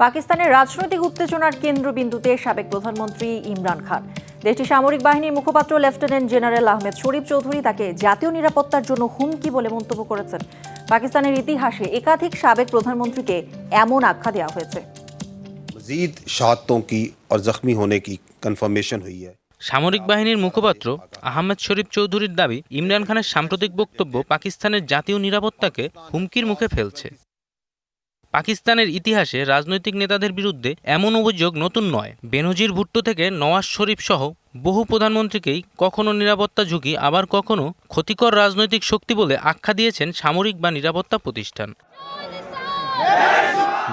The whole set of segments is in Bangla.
পাকিস্তানের রাজনৈতিক উত্তেজনার কেন্দ্রবিন্দুতে সাবেক প্রধানমন্ত্রী ইমরান খান দেশটির সামরিক বাহিনীর মুখপাত্র লেফটেন্যান্ট জেনারেল আহমেদ শরীফ চৌধুরী তাকে জাতীয় নিরাপত্তার জন্য হুমকি বলে মন্তব্য করেছেন পাকিস্তানের ইতিহাসে একাধিক সাবেক প্রধানমন্ত্রীকে এমন আখ্যা দেওয়া হয়েছে मजीद शहादतों की और जख्मी होने की कंफर्मेशन हुई है সামরিক বাহিনীর মুখপাত্র আহমেদ শরীফ চৌধুরীর দাবি ইমরান খানের সাম্প্রতিক বক্তব্য পাকিস্তানের জাতীয় নিরাপত্তাকে হুমকির মুখে ফেলছে পাকিস্তানের ইতিহাসে রাজনৈতিক নেতাদের বিরুদ্ধে এমন অভিযোগ নতুন নয়। বেনজির ভুট্টো থেকে নওয়াজ শরীফ সহ বহু প্রধানমন্ত্রীকেই কখনো নিরাপত্তা ঝুঁকি, আবার কখনো ক্ষতিকর রাজনৈতিক শক্তি বলে আখ্যা দিয়েছেন সামরিক বা নিরাপত্তা প্রতিষ্ঠান।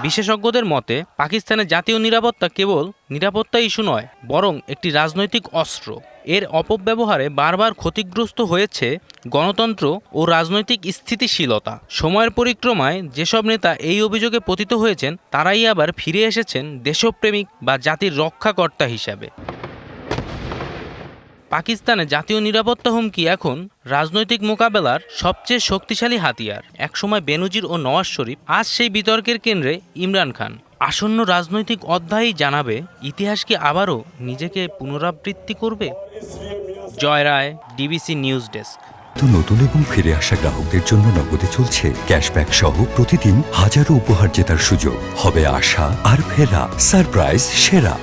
বিশেষজ্ঞদের মতে, পাকিস্তানের জাতীয় নিরাপত্তা কেবল নিরাপত্তা ইস্যু নয়, বরং একটি রাজনৈতিক অস্ত্র। এর অপব্যবহারে বারবার ক্ষতিগ্রস্ত হয়েছে গণতন্ত্র ও রাজনৈতিক স্থিতিশীলতা। সময়ের পরিক্রমায় যেসব নেতা এই অভিযোগে পতিত হয়েছেন, তারাই আবার ফিরে এসেছেন দেশপ্রেমিক বা জাতির রক্ষাকর্তা হিসাবে। পাকিস্তানে জাতীয় নিরাপত্তা হুমকি এখন রাজনৈতিক মোকাবেলার সবচেয়ে শক্তিশালী হাতিয়ার। একসময় বেনজির ও নওয়াজ শরীফ, আজ সেই বিতর্কের কেন্দ্রে ইমরান খান। আসন্ন রাজনৈতিক অধ্যায়ই জানাবে, ইতিহাস কি আবারও নিজেকে পুনরাবৃত্তি করবে? Joy Roy, DBC news desk. তো নতুন এবং ফিরে আসা গ্রাহকদের জন্য নগদে চলছে ক্যাশব্যাক সহ প্রতিদিন হাজারো উপহার জেতার সুযোগ। হবে আশা আর ফেরা, সারপ্রাইজ, সেরা।